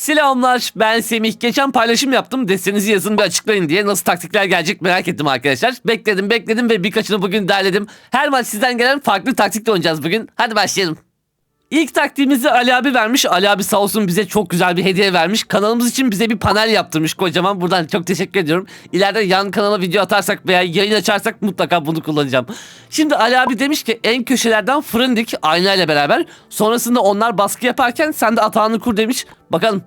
Selamlar ben Semih. Geçen paylaşım yaptım. Destenizi yazın bir açıklayın diye. Nasıl taktikler gelecek merak ettim arkadaşlar. Bekledim bekledim ve birkaçını bugün derledim. Her maç sizden gelen farklı taktikle oynayacağız bugün. Hadi başlayalım. İlk taktiğimizi Ali abi vermiş. Ali abi sağ olsun bize çok güzel bir hediye vermiş. Kanalımız için bize bir panel yaptırmış kocaman. Buradan çok teşekkür ediyorum. İleride yan kanala video atarsak veya yayın açarsak mutlaka bunu kullanacağım. Şimdi Ali abi demiş ki en köşelerden fırın dik aynayla beraber. Sonrasında onlar baskı yaparken sen de atağını kur demiş. Bakalım.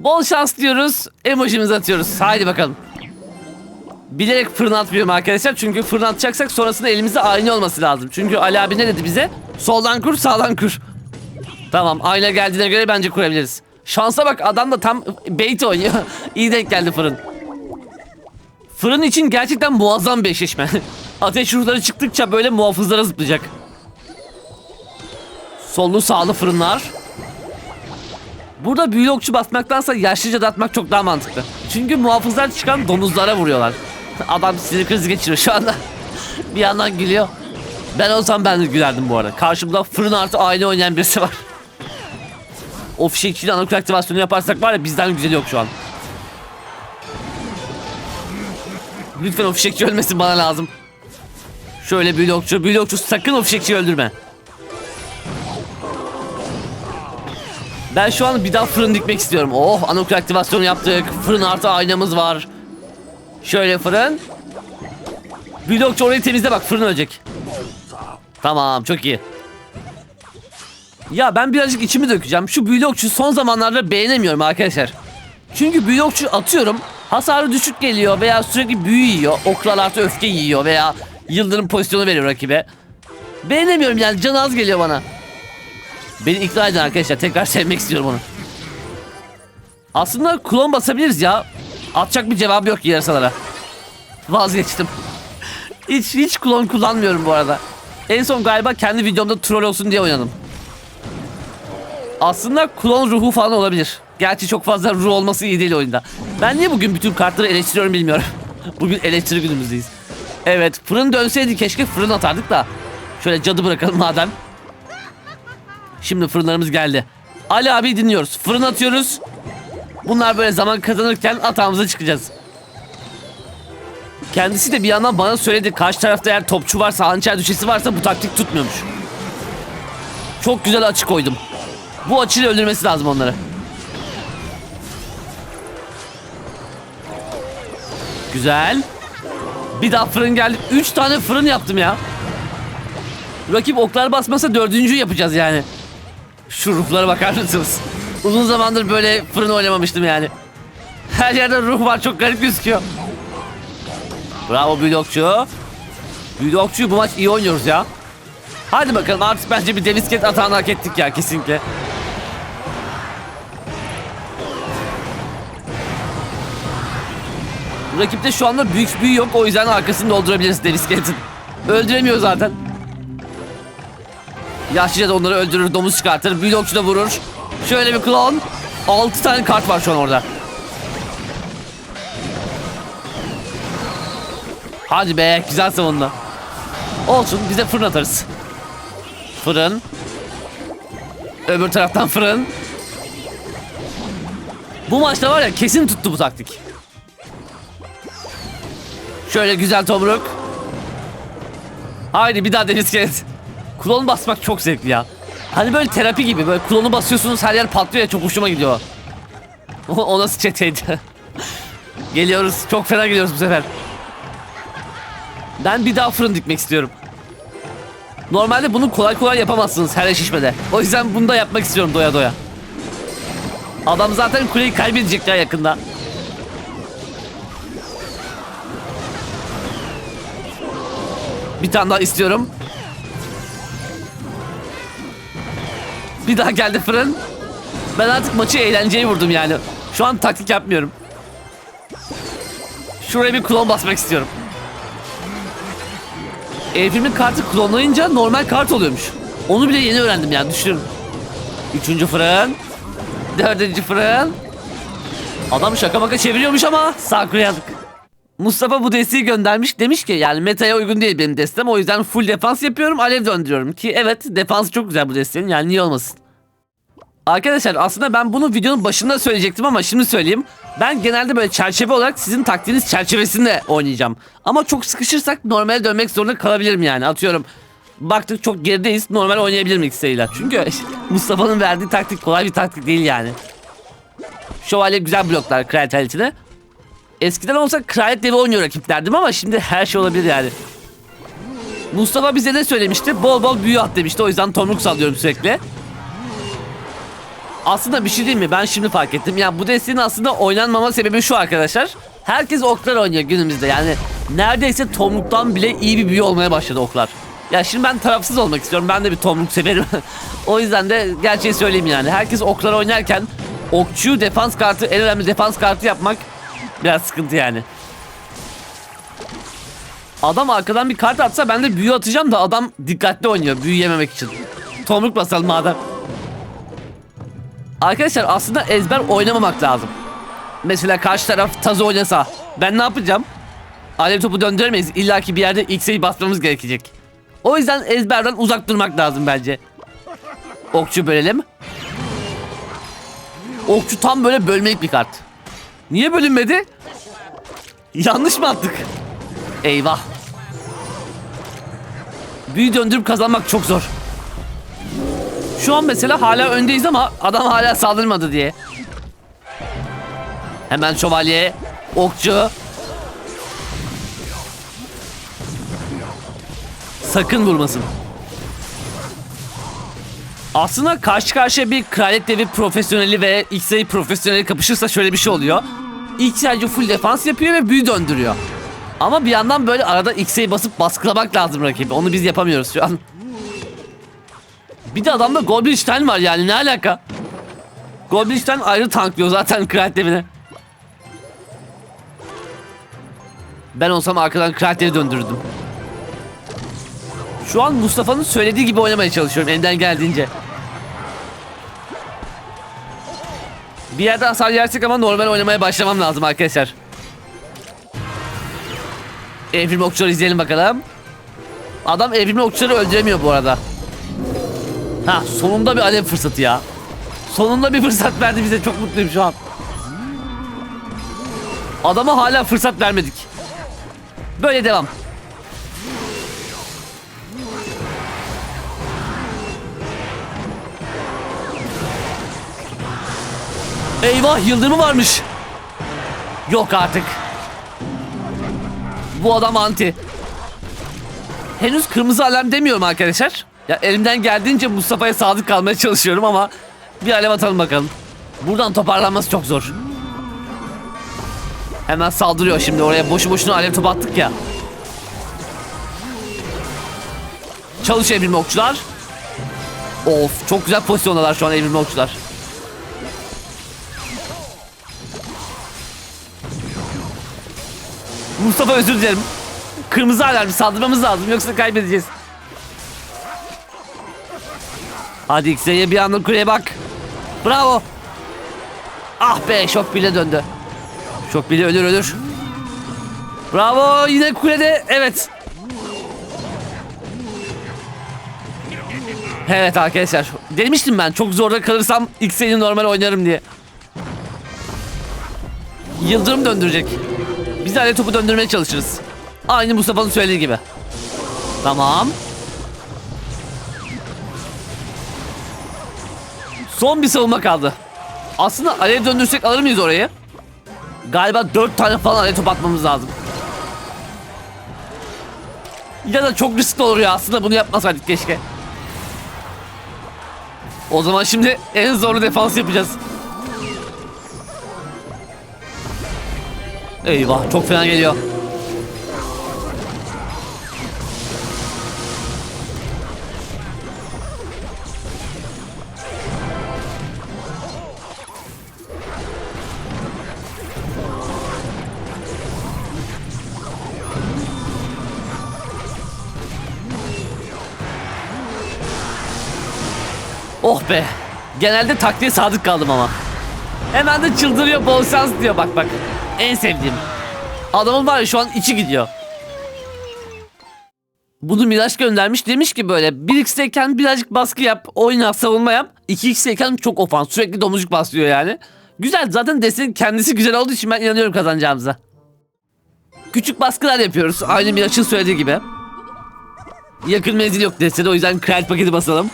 Bol şans diyoruz. Emojimizi atıyoruz. Haydi bakalım. Bilerek fırın atmıyorum arkadaşlar. Çünkü fırın atacaksak sonrasında elimizde ayna olması lazım. Çünkü Ali abi ne dedi bize? Soldan kur sağdan kur. Tamam ayna geldiğine göre bence kurabiliriz. Şansa bak adam da tam bait oynuyor. İyi denk geldi fırın. Fırın için gerçekten muazzam bir eşleşme. Ateş ruhları çıktıkça böyle muhafızlara zıplayacak. Sollu sağlı fırınlar. Burada büyülü okçu basmaktansa yaşlıca da atmak çok daha mantıklı. Çünkü muhafızlar çıkan domuzlara vuruyorlar. Adam sinir krizi geçiriyor şu anda. bir yandan gülüyor. Ben olsam ben de gülerdim bu arada. Karşımda fırın artı aile oynayan birisi var. O fişekçiyle anakul aktivasyonu yaparsak var ya bizden güzeli yok şu an. Lütfen o fişekçi ölmesin bana lazım. Şöyle büyülü okçu, büyülü okçu sakın o fişekçiyi öldürme. Ben şu an bir daha fırın dikmek istiyorum. Oh anokul aktivasyonu yaptık. Fırın artı aynamız var. Şöyle fırın. Blokçu orayı temizle bak fırın ölecek. Tamam çok iyi. Ya ben birazcık içimi dökeceğim. Şu blokçu son zamanlarda beğenemiyorum arkadaşlar. Çünkü blokçu atıyorum. Hasarı düşük geliyor veya sürekli büyü yiyor. Oklar artı öfke yiyor veya yıldırım pozisyonu veriyor rakibe. Beğenemiyorum yani can az geliyor bana. Beni ikna edin arkadaşlar. Tekrar sevmek istiyorum onu. Aslında klon basabiliriz ya. Atacak bir cevabı yok yarasalara. Vazgeçtim. hiç hiç klon kullanmıyorum bu arada. En son galiba kendi videomda troll olsun diye oynadım. Aslında klon ruhu falan olabilir. Gerçi çok fazla ruh olması iyi değil oyunda. Ben niye bugün bütün kartları eleştiriyorum bilmiyorum. bugün eleştiri günümüzdeyiz. Evet fırın dönseydi keşke fırın atardık da. Şöyle cadı bırakalım madem. Şimdi fırınlarımız geldi. Ali abi dinliyoruz. Fırın atıyoruz. Bunlar böyle zaman kazanırken atağımıza çıkacağız. Kendisi de bir yandan bana söyledi. Karşı tarafta eğer topçu varsa, hançer düşesi varsa bu taktik tutmuyormuş. Çok güzel açı koydum. Bu açıyla öldürmesi lazım onları. Güzel. Bir daha fırın geldi. Üç tane fırın yaptım ya. Rakip oklar basmasa dördüncü yapacağız yani. Şu ruhlara bakar mısınız? Uzun zamandır böyle fırın oynamamıştım yani. Her yerde ruh var çok garip gözüküyor. Bravo blokçu. Blokçu bu maç iyi oynuyoruz ya. Hadi bakalım artık bence bir devisket atağını hak ettik ya kesinlikle. Rakipte şu anda büyük büyü yok o yüzden arkasını doldurabiliriz devisketin. Öldüremiyor zaten. Yaşlıca da onları öldürür, domuz çıkartır, blokçu da vurur. Şöyle bir klon. 6 tane kart var şu an orada. Hadi be, güzel savunma. Olsun, bize fırın atarız. Fırın. Öbür taraftan fırın. Bu maçta var ya kesin tuttu bu taktik. Şöyle güzel tomruk. Haydi bir daha deniz kenet. Klon basmak çok zevkli ya. Hani böyle terapi gibi böyle klonu basıyorsunuz her yer patlıyor ya çok hoşuma gidiyor. O nasıl çeteydi? Geliyoruz çok fena geliyoruz bu sefer. Ben bir daha fırın dikmek istiyorum. Normalde bunu kolay kolay yapamazsınız her şişmede. O yüzden bunu da yapmak istiyorum doya doya. Adam zaten kuleyi kaybedecek ya yakında. Bir tane daha istiyorum. Bir daha geldi fırın. Ben artık maçı eğlenceye vurdum yani. Şu an taktik yapmıyorum. Şuraya bir klon basmak istiyorum. Evrimin kartı klonlayınca normal kart oluyormuş. Onu bile yeni öğrendim yani düşünün. Üçüncü fırın. Dördüncü fırın. Adam şaka maka çeviriyormuş ama yazık. Mustafa bu desteği göndermiş. Demiş ki yani metaya uygun değil benim destem. O yüzden full defans yapıyorum. Alev döndürüyorum. Ki evet defans çok güzel bu desteğin. Yani niye olmasın. Arkadaşlar aslında ben bunu videonun başında söyleyecektim ama şimdi söyleyeyim. Ben genelde böyle çerçeve olarak sizin taktiğiniz çerçevesinde oynayacağım. Ama çok sıkışırsak normale dönmek zorunda kalabilirim yani. Atıyorum baktık çok gerideyiz normal oynayabilirim X'eyle. Çünkü Mustafa'nın verdiği taktik kolay bir taktik değil yani. Şövalye güzel bloklar kraliçeline. Eskiden olsa kraliyet devi oynuyor rakip derdim ama şimdi her şey olabilir yani. Mustafa bize ne söylemişti? Bol bol büyü at demişti. O yüzden tomruk sallıyorum sürekli. Aslında bir şey değil mi? Ben şimdi fark ettim. Yani bu desteğin aslında oynanmama sebebi şu arkadaşlar. Herkes oklar oynuyor günümüzde. Yani neredeyse tomruktan bile iyi bir büyü olmaya başladı oklar. Ya şimdi ben tarafsız olmak istiyorum. Ben de bir tomruk severim. o yüzden de gerçeği söyleyeyim yani. Herkes oklar oynarken okçuyu defans kartı, en önemli defans kartı yapmak biraz sıkıntı yani. Adam arkadan bir kart atsa ben de büyü atacağım da adam dikkatli oynuyor büyü yememek için. Tomruk basalım madem. Arkadaşlar aslında ezber oynamamak lazım. Mesela karşı taraf tazı oynasa ben ne yapacağım? Alev topu döndüremeyiz. İlla ki bir yerde X'e basmamız gerekecek. O yüzden ezberden uzak durmak lazım bence. Okçu bölelim. Okçu tam böyle bölmelik bir kart. Niye bölünmedi? Yanlış mı attık? Eyvah. Büyü döndürüp kazanmak çok zor. Şu an mesela hala öndeyiz ama adam hala saldırmadı diye. Hemen şövalye, okçu. Sakın vurmasın. Aslında karşı karşıya bir kraliyet devi profesyoneli ve X-Ray profesyoneli kapışırsa şöyle bir şey oluyor. X-Ray'cı full defans yapıyor ve büyü döndürüyor. Ama bir yandan böyle arada X'e basıp baskılamak lazım rakibi. Onu biz yapamıyoruz şu an. Bir de adamda Goblin var yani ne alaka? Goblin ayrı tanklıyor zaten Kraliyet devine. Ben olsam arkadan Kraliyet devi döndürürdüm. Şu an Mustafa'nın söylediği gibi oynamaya çalışıyorum elimden geldiğince. Bir yerde hasar yersek ama normal oynamaya başlamam lazım arkadaşlar. Evrim okçuları izleyelim bakalım. Adam evrimli okçuları öldüremiyor bu arada. Ha sonunda bir alev fırsatı ya. Sonunda bir fırsat verdi bize çok mutluyum şu an. Adama hala fırsat vermedik. Böyle devam. Eyvah yıldırımı varmış. Yok artık. Bu adam anti. Henüz kırmızı alarm demiyorum arkadaşlar. Ya elimden geldiğince Mustafa'ya sadık kalmaya çalışıyorum ama bir alev atalım bakalım. Buradan toparlanması çok zor. Hemen saldırıyor şimdi oraya boşu boşuna alev topu attık ya. Çalış evrimli okçular. Of çok güzel pozisyondalar şu an evrimli okçular. Mustafa özür dilerim. Kırmızı alarm saldırmamız lazım yoksa kaybedeceğiz. Hadi X'e bir anda kuleye bak. Bravo. Ah be şok bile döndü. Şok bile ölür ölür. Bravo yine kulede evet. Evet arkadaşlar demiştim ben çok zorda kalırsam X'e normal oynarım diye. Yıldırım döndürecek. Biz de topu döndürmeye çalışırız. Aynı Mustafa'nın söylediği gibi. Tamam. Son bir savunma kaldı. Aslında alev döndürsek alır mıyız orayı? Galiba dört tane falan alev top atmamız lazım. Ya da çok riskli olur ya aslında bunu yapmasaydık keşke. O zaman şimdi en zorlu defans yapacağız. Eyvah çok fena geliyor. Oh be. Genelde taktiğe sadık kaldım ama. Hemen de çıldırıyor bol şans diyor bak bak. En sevdiğim. Adamın var ya şu an içi gidiyor. Bunu Miraç göndermiş demiş ki böyle 1x'teyken birazcık baskı yap oyna savunma yap 2x'teyken çok ofans. Sürekli domuzcuk bastırıyor yani. Güzel zaten desenin kendisi güzel olduğu için ben inanıyorum kazanacağımıza. Küçük baskılar yapıyoruz. Aynı bir açın söylediği gibi. Yakın menzil yok destede o yüzden kraliyet paketi basalım.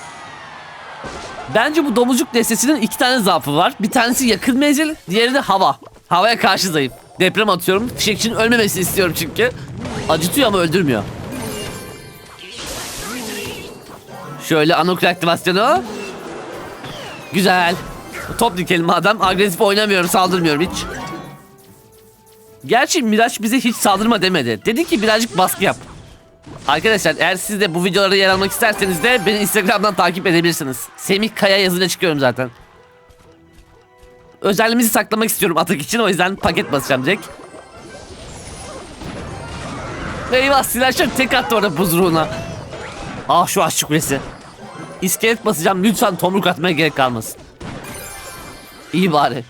Bence bu domuzcuk destesinin iki tane zaafı var. Bir tanesi yakın menzil, diğeri de hava. Havaya karşı zayıf. Deprem atıyorum. Fişekçinin ölmemesini istiyorum çünkü. Acıtıyor ama öldürmüyor. Şöyle anokul aktivasyonu. Güzel. Top dikelim madem. Agresif oynamıyorum, saldırmıyorum hiç. Gerçi Miraç bize hiç saldırma demedi. Dedi ki birazcık baskı yap. Arkadaşlar eğer siz de bu videolarda yer almak isterseniz de beni Instagram'dan takip edebilirsiniz. Semih Kaya yazıyla çıkıyorum zaten. Özelliğimizi saklamak istiyorum atak için o yüzden paket basacağım direkt. Eyvah silahşör tek attı orada buz ruhuna. Ah şu aşçı kulesi. İskelet basacağım lütfen tomruk atmaya gerek kalmasın. İyi bari.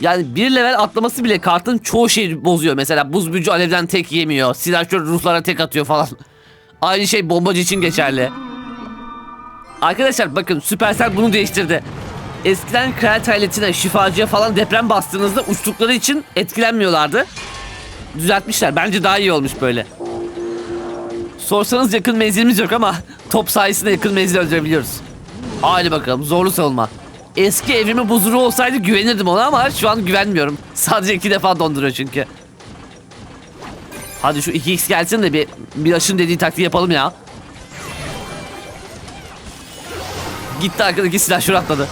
Yani bir level atlaması bile kartın çoğu şeyi bozuyor. Mesela buz büyücü alevden tek yemiyor. Silahşör ruhlara tek atıyor falan. Aynı şey bombacı için geçerli. Arkadaşlar bakın Supercell bunu değiştirdi. Eskiden kraliyet aletine, şifacıya falan deprem bastığınızda uçtukları için etkilenmiyorlardı. Düzeltmişler. Bence daha iyi olmuş böyle. Sorsanız yakın menzilimiz yok ama top sayesinde yakın menzil öldürebiliyoruz. Hadi bakalım zorlu savunma. Eski evimin buzuru olsaydı güvenirdim ona ama şu an güvenmiyorum. Sadece iki defa donduruyor çünkü. Hadi şu 2x gelsin de bir Milaş'ın dediği taktiği yapalım ya. Gitti arkadaki silah şur atladı.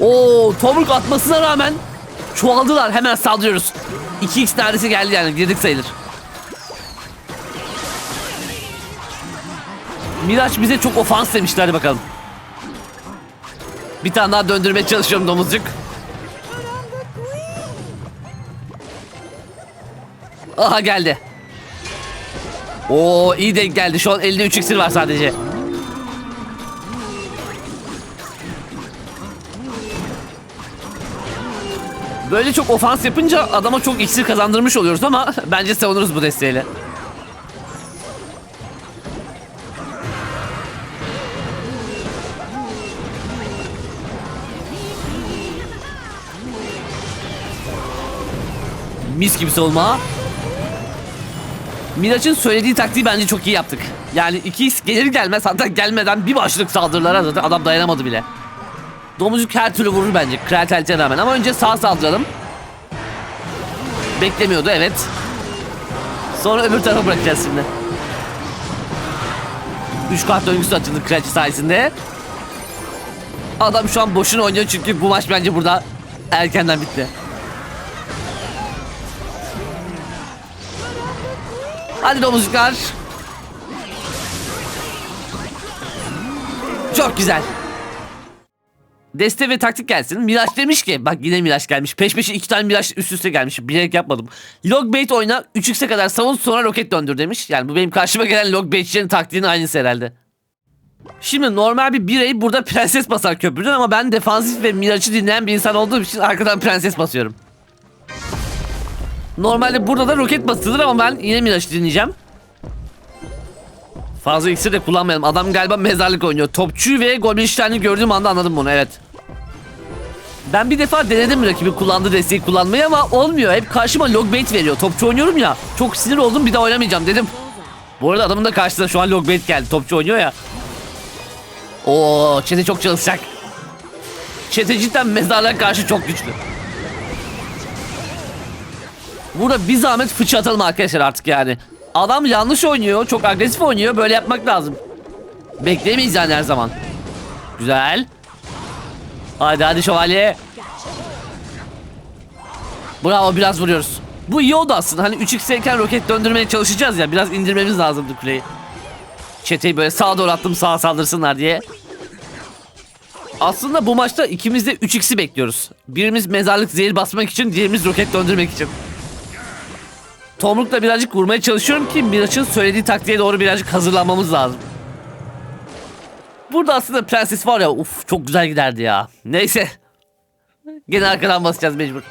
Oo, tomruk atmasına rağmen çoğaldılar. Hemen saldırıyoruz. 2x neredeyse geldi yani girdik sayılır. Miraç bize çok ofans demişti hadi bakalım. Bir tane daha döndürmeye çalışıyorum domuzcuk. Aha geldi. Oo iyi denk geldi. Şu an elinde 3 iksir var sadece. Böyle çok ofans yapınca adama çok iksir kazandırmış oluyoruz ama bence savunuruz bu desteğiyle. Mis gibi savunma. Miraç'ın söylediği taktiği bence çok iyi yaptık. Yani iki gelir gelmez hatta gelmeden bir başlık saldırılara zaten adam dayanamadı bile. Domuzcuk her türlü vurur bence kreatalite rağmen ama önce sağ saldıralım. Beklemiyordu evet. Sonra öbür tarafa bırakacağız şimdi. 3 kart döngüsü açıldı kraliçe sayesinde. Adam şu an boşuna oynuyor çünkü bu maç bence burada erkenden bitti. Hadi domuzcuklar. Çok güzel. Deste ve taktik gelsin. Miraç demiş ki bak yine Miraç gelmiş. Peş peşe iki tane Miraç üst üste gelmiş. Bilerek yapmadım. Log bait oyna 3x'e kadar savun sonra roket döndür demiş. Yani bu benim karşıma gelen log baitçilerin taktiğinin aynısı herhalde. Şimdi normal bir birey burada prenses basar köprüden ama ben defansif ve Miraç'ı dinleyen bir insan olduğum için arkadan prenses basıyorum. Normalde burada da roket basılır ama ben yine Miraç'ı dinleyeceğim. Fazla iksir de kullanmayalım. Adam galiba mezarlık oynuyor. Topçu ve Goblin gördüğüm anda anladım bunu evet. Ben bir defa denedim rakibi kullandığı desteği kullanmayı ama olmuyor. Hep karşıma logbait veriyor. Topçu oynuyorum ya. Çok sinir oldum bir daha oynamayacağım dedim. Bu arada adamın da karşısında şu an logbait geldi. Topçu oynuyor ya. Oo, çete çok çalışacak. Çete cidden mezarlığa karşı çok güçlü. Burada bir zahmet fıçı atalım arkadaşlar artık yani. Adam yanlış oynuyor. Çok agresif oynuyor. Böyle yapmak lazım. Bekleyemeyiz yani her zaman. Güzel. Hadi hadi şövalye. Bravo biraz vuruyoruz. Bu iyi oldu aslında. Hani 3x'teyken roket döndürmeye çalışacağız ya. Biraz indirmemiz lazımdı kuleyi. Çeteyi böyle sağa doğru attım sağa saldırsınlar diye. Aslında bu maçta ikimiz de 3x'i bekliyoruz. Birimiz mezarlık zehir basmak için, diğerimiz roket döndürmek için. Tomruk'la birazcık vurmaya çalışıyorum ki Miraç'ın söylediği taktiğe doğru birazcık hazırlanmamız lazım. Burada aslında prenses var ya uf çok güzel giderdi ya. Neyse. Gene arkadan basacağız mecbur.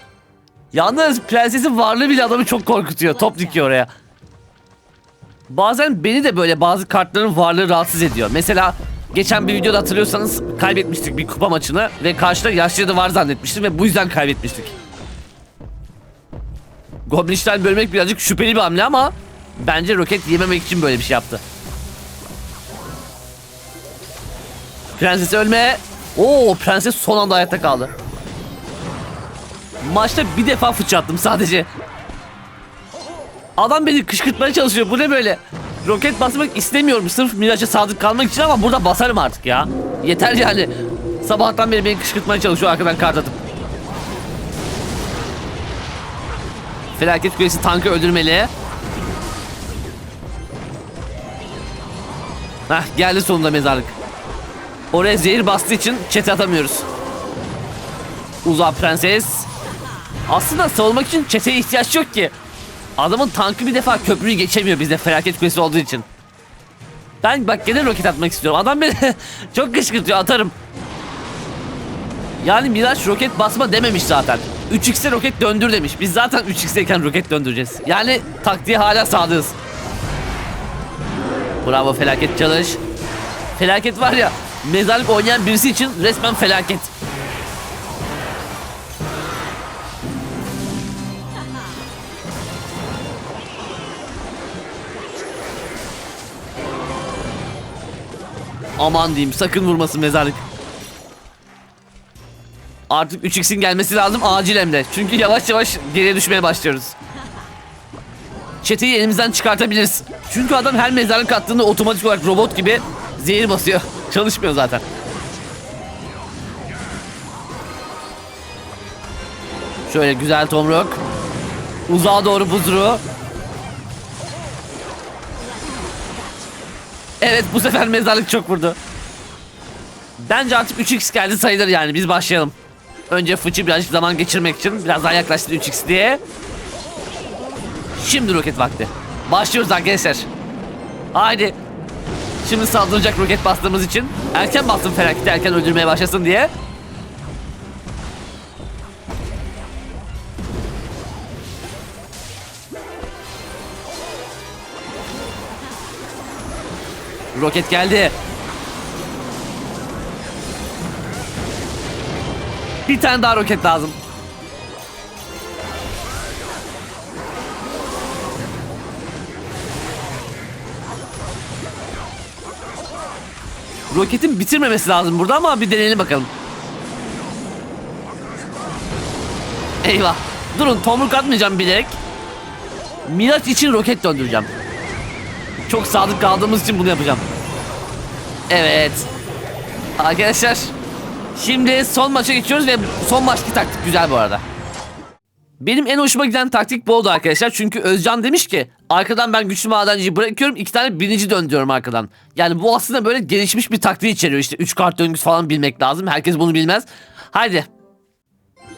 Yalnız prensesin varlığı bile adamı çok korkutuyor. Top dikiyor oraya. Bazen beni de böyle bazı kartların varlığı rahatsız ediyor. Mesela Geçen bir videoda hatırlıyorsanız kaybetmiştik bir kupa maçını ve karşıda yaşlı da var zannetmiştim ve bu yüzden kaybetmiştik. Goblinstein bölmek birazcık şüpheli bir hamle ama bence roket yememek için böyle bir şey yaptı. Prenses ölme. Oo prenses son anda hayatta kaldı. Maçta bir defa fıçı attım sadece. Adam beni kışkırtmaya çalışıyor. Bu ne böyle? Roket basmak istemiyorum sırf Miraç'a sadık kalmak için ama burada basarım artık ya. Yeter yani. Sabahtan beri beni kışkırtmaya çalışıyor arkadan kart atıp. Felaket kulesi tankı öldürmeli. Hah geldi sonunda mezarlık. Oraya zehir bastığı için çete atamıyoruz. Uza prenses. Aslında savunmak için çeteye ihtiyaç yok ki. Adamın tankı bir defa köprüyü geçemiyor bizde felaket kulesi olduğu için. Ben bak gene roket atmak istiyorum. Adam beni çok kışkırtıyor atarım. Yani Miraç roket basma dememiş zaten. 3x'e roket döndür demiş. Biz zaten 3x'teyken roket döndüreceğiz. Yani taktiğe hala sadığız. Bravo felaket çalış. Felaket var ya mezarlık oynayan birisi için resmen felaket. Aman diyeyim sakın vurmasın mezarlık. Artık 3x'in gelmesi lazım acil hem de. Çünkü yavaş yavaş geriye düşmeye başlıyoruz. Çeteyi elimizden çıkartabiliriz. Çünkü adam her mezarlık attığında otomatik olarak robot gibi zehir basıyor. Çalışmıyor zaten. Şöyle güzel tomruk. Uzağa doğru buzuru. Evet bu sefer mezarlık çok vurdu. Bence artık 3x geldi sayılır yani biz başlayalım. Önce fıçı birazcık zaman geçirmek için biraz daha yaklaştı 3x diye. Şimdi roket vakti. Başlıyoruz arkadaşlar. Haydi. Şimdi saldıracak roket bastığımız için. Erken bastım felaketi erken öldürmeye başlasın diye. Roket geldi. Bir tane daha roket lazım. Roketin bitirmemesi lazım burada ama bir deneyelim bakalım. Eyvah. Durun tomruk atmayacağım bilerek. Miraç için roket döndüreceğim. Çok sadık kaldığımız için bunu yapacağım. Evet. Arkadaşlar. Şimdi son maça geçiyoruz ve son maçki taktik güzel bu arada. Benim en hoşuma giden taktik bu oldu arkadaşlar. Çünkü Özcan demiş ki arkadan ben güçlü madenciyi bırakıyorum iki tane birinci döndürüyorum arkadan. Yani bu aslında böyle gelişmiş bir taktiği içeriyor. İşte 3 kart döngüsü falan bilmek lazım. Herkes bunu bilmez. Haydi.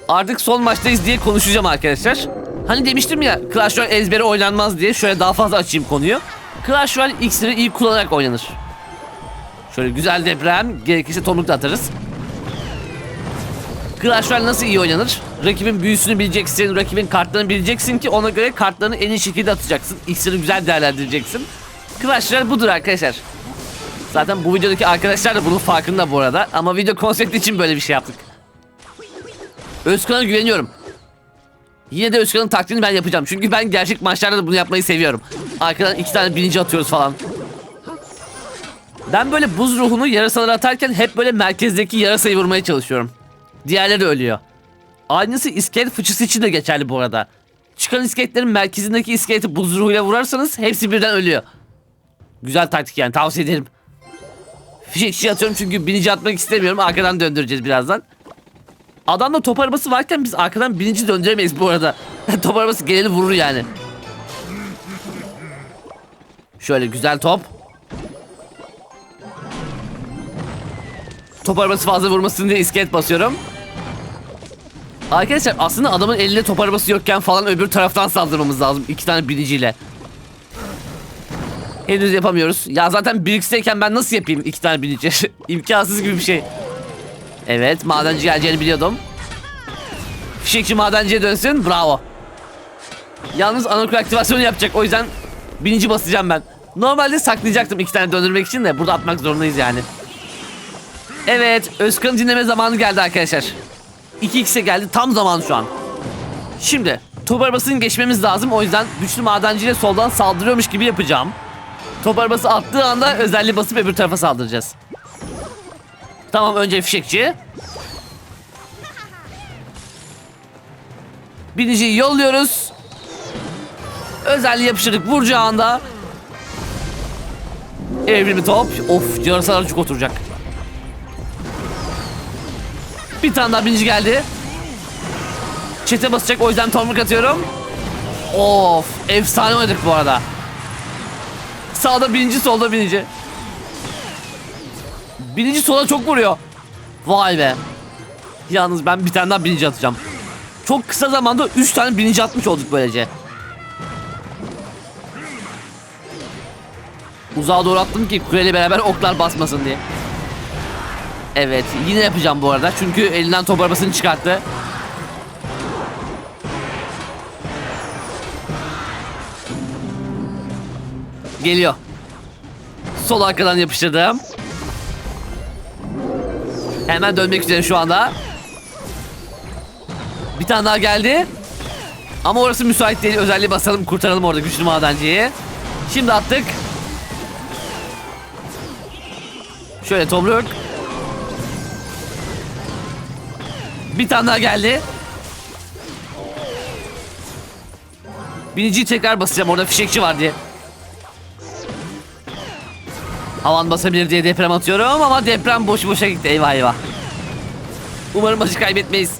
Artık son maçtayız diye konuşacağım arkadaşlar. Hani demiştim ya Clash Royale ezbere oynanmaz diye şöyle daha fazla açayım konuyu. Clash Royale iksiri iyi kullanarak oynanır. Şöyle güzel deprem gerekirse tomruk atarız. Clash Royale nasıl iyi oynanır? Rakibin büyüsünü bileceksin, rakibin kartlarını bileceksin ki ona göre kartlarını en iyi şekilde atacaksın. İksiri güzel değerlendireceksin. Clash budur arkadaşlar. Zaten bu videodaki arkadaşlar da bunun farkında bu arada. Ama video konsepti için böyle bir şey yaptık. Özkan'a güveniyorum. Yine de Özkan'ın taktiğini ben yapacağım. Çünkü ben gerçek maçlarda da bunu yapmayı seviyorum. Arkadan iki tane birinci atıyoruz falan. Ben böyle buz ruhunu yarasalara atarken hep böyle merkezdeki yarasayı vurmaya çalışıyorum. Diğerleri ölüyor. Aynısı iskelet fıçısı için de geçerli bu arada. Çıkan iskeletlerin merkezindeki iskeleti buz ruhuyla vurarsanız hepsi birden ölüyor. Güzel taktik yani tavsiye ederim. Fişekçi atıyorum çünkü binici atmak istemiyorum. Arkadan döndüreceğiz birazdan. Adamda top arabası varken biz arkadan birinci döndüremeyiz bu arada. top arabası geleni vurur yani. Şöyle güzel top. Top arabası fazla vurmasın diye iskelet basıyorum. Arkadaşlar aslında adamın elinde top arabası yokken falan öbür taraftan saldırmamız lazım. iki tane biniciyle. Henüz yapamıyoruz. Ya zaten biriksteyken ben nasıl yapayım iki tane binici? İmkansız gibi bir şey. Evet madenci geleceğini biliyordum. Fişekçi madenciye dönsün bravo. Yalnız anokul aktivasyonu yapacak o yüzden binici basacağım ben. Normalde saklayacaktım iki tane döndürmek için de burada atmak zorundayız yani. Evet Özkan'ı dinleme zamanı geldi arkadaşlar. 2x'e geldi tam zaman şu an. Şimdi top arabasını geçmemiz lazım. O yüzden güçlü madenciyle soldan saldırıyormuş gibi yapacağım. Top arabası attığı anda özelliği basıp öbür tarafa saldıracağız. Tamam önce fişekçi. Biniciyi yolluyoruz. Özelliği yapıştırdık vuracağı anda. Evrimi top. Of yarasa çok oturacak. Bir tane daha binici geldi. Çete basacak o yüzden tomruk atıyorum. Of efsane oynadık bu arada. Sağda bininci solda binici. Binici sola çok vuruyor. Vay be. Yalnız ben bir tane daha binici atacağım. Çok kısa zamanda 3 tane binici atmış olduk böylece. Uzağa doğru attım ki kuleyle beraber oklar basmasın diye. Evet yine yapacağım bu arada çünkü elinden top arabasını çıkarttı. Geliyor. Sol arkadan yapıştırdım. Hemen dönmek üzere şu anda. Bir tane daha geldi. Ama orası müsait değil. Özelliği basalım kurtaralım orada güçlü madenciyi. Şimdi attık. Şöyle tomruk. Bir tane daha geldi. Biniciyi tekrar basacağım. Orada fişekçi var diye. Havan basabilir diye deprem atıyorum ama deprem boş boşa gitti. Eyvah eyvah. Umarım maçı kaybetmeyiz.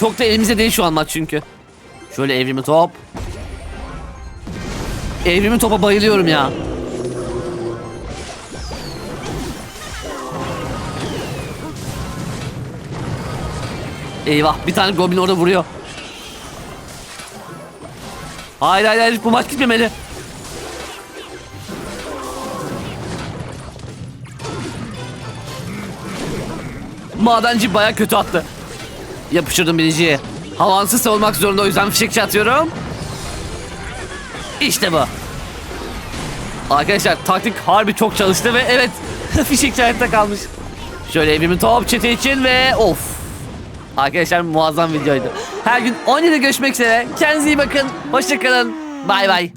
Çok da elimizde değil şu an maç çünkü. Şöyle evrimi top. Evrimi topa bayılıyorum ya. Eyvah bir tane goblin orada vuruyor. Hayır hayır hayır bu maç gitmemeli. Madenci baya kötü attı. Yapıştırdım biniciye. Havansız olmak zorunda o yüzden fişekçi atıyorum. İşte bu. Arkadaşlar taktik harbi çok çalıştı ve evet fişekçi hayatta kalmış. Şöyle evimin top çete için ve of. Arkadaşlar muazzam videoydu. Her gün 17'de görüşmek üzere. Kendinize iyi bakın. Hoşçakalın. Bay bay.